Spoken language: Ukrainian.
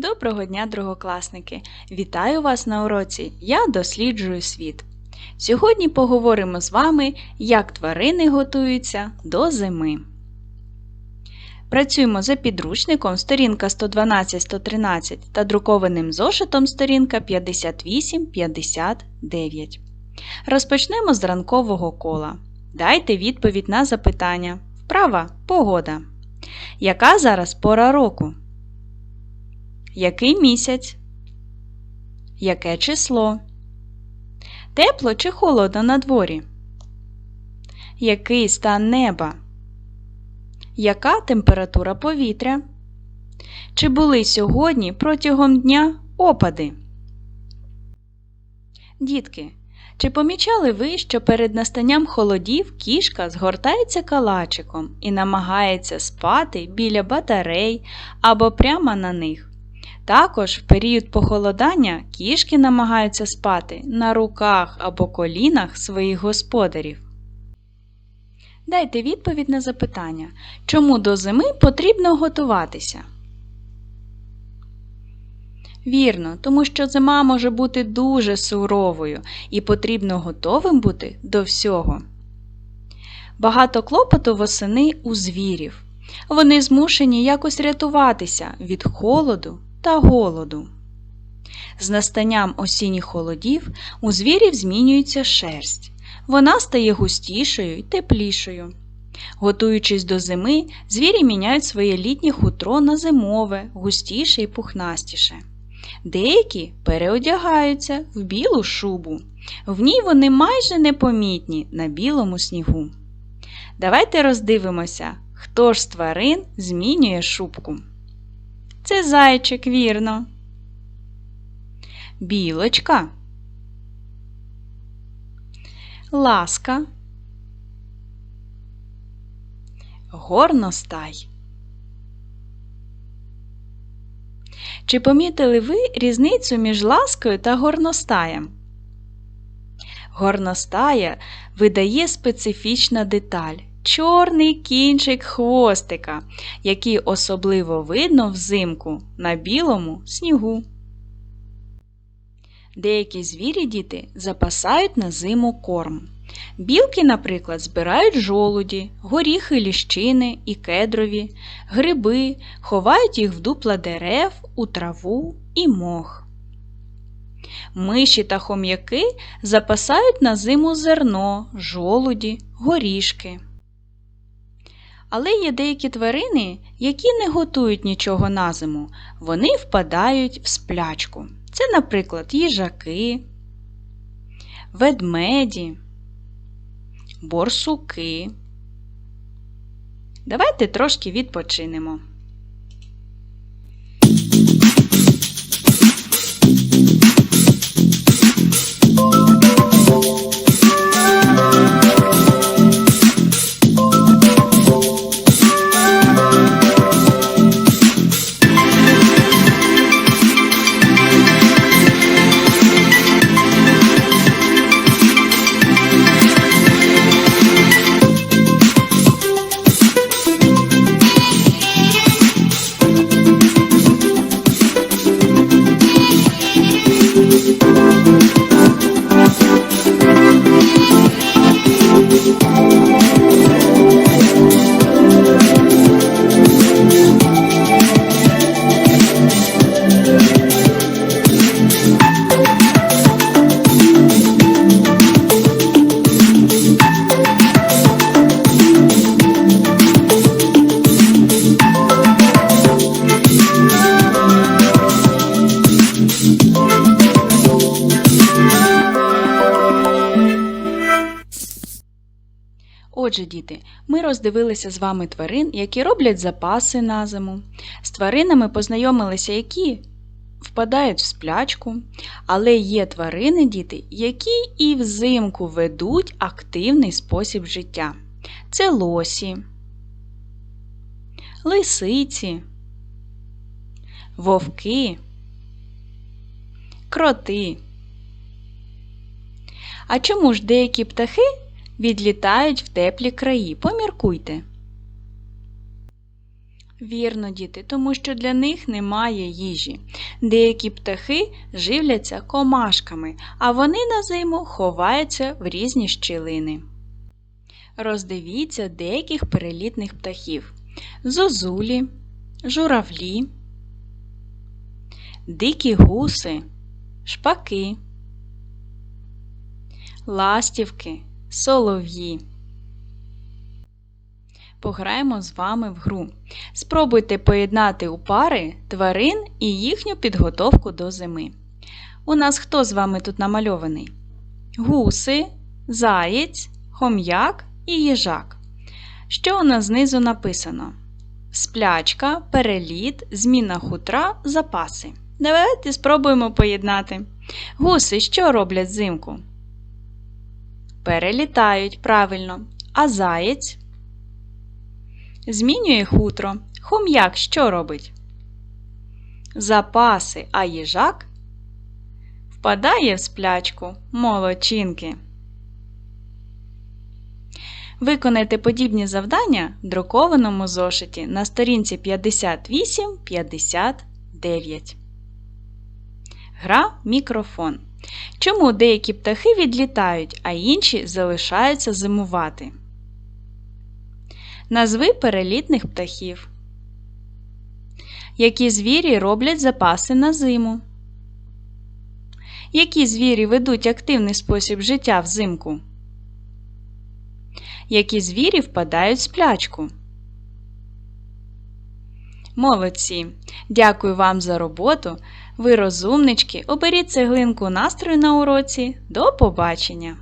Доброго дня, другокласники! Вітаю вас на уроці Я досліджую світ. Сьогодні поговоримо з вами, як тварини готуються до зими. Працюємо за підручником сторінка 112-113 та друкованим зошитом сторінка 58-59. Розпочнемо з ранкового кола. Дайте відповідь на запитання. Вправа погода. Яка зараз пора року? Який місяць? Яке число? Тепло чи холодно на дворі? Який стан неба? Яка температура повітря? Чи були сьогодні протягом дня опади? Дітки, чи помічали ви, що перед настанням холодів кішка згортається калачиком і намагається спати біля батарей або прямо на них? Також в період похолодання кішки намагаються спати на руках або колінах своїх господарів. Дайте відповідь на запитання, чому до зими потрібно готуватися? Вірно, тому що зима може бути дуже суровою і потрібно готовим бути до всього. Багато клопоту восени у звірів. Вони змушені якось рятуватися від холоду та голоду. З настанням осінніх холодів у звірів змінюється шерсть. Вона стає густішою і теплішою. Готуючись до зими, звірі міняють своє літнє хутро на зимове, густіше і пухнастіше. Деякі переодягаються в білу шубу. В ній вони майже непомітні на білому снігу. Давайте роздивимося, хто ж з тварин змінює шубку. Це зайчик, вірно. Білочка. Ласка. Горностай. Чи помітили ви різницю між ласкою та горностаєм? Горностая видає специфічна деталь чорний кінчик хвостика, який особливо видно взимку на білому снігу. Деякі звірі діти запасають на зиму корм. Білки, наприклад, збирають жолуді, горіхи ліщини і кедрові, гриби, ховають їх в дупла дерев, у траву і мох. Миші та хом'яки запасають на зиму зерно, жолуді, горішки. Але є деякі тварини, які не готують нічого на зиму, вони впадають в сплячку. Це, наприклад, їжаки, ведмеді, борсуки. Давайте трошки відпочинемо. Отже, діти, ми роздивилися з вами тварин, які роблять запаси на зиму. З тваринами познайомилися, які впадають в сплячку, але є тварини, діти, які і взимку ведуть активний спосіб життя. Це лосі, лисиці, вовки, кроти. А чому ж деякі птахи відлітають в теплі краї? Поміркуйте. Вірно, діти, тому що для них немає їжі. Деякі птахи живляться комашками, а вони на зиму ховаються в різні щілини. Роздивіться деяких перелітних птахів: зозулі, журавлі, дикі гуси, шпаки, ластівки, солов'ї. Пограємо з вами в гру. Спробуйте поєднати у пари тварин і їхню підготовку до зими. У нас хто з вами тут намальований? Гуси, заєць, хом'як і їжак. Що у нас знизу написано? Сплячка, переліт, зміна хутра, запаси. Давайте спробуємо поєднати. Гуси що роблять взимку? Перелітають правильно. А заєць? Змінює хутро. Хом'як що робить? Запаси, а їжак впадає в сплячку молодчинки. Виконайте подібні завдання в друкованому зошиті на сторінці 58-59. Гра мікрофон. Чому деякі птахи відлітають, а інші залишаються зимувати? Назви перелітних птахів. Які звірі роблять запаси на зиму? Які звірі ведуть активний спосіб життя взимку? Які звірі впадають в сплячку? Молодці! Дякую вам за роботу. Ви розумнички. Оберіть цеглинку настрою на уроці. До побачення!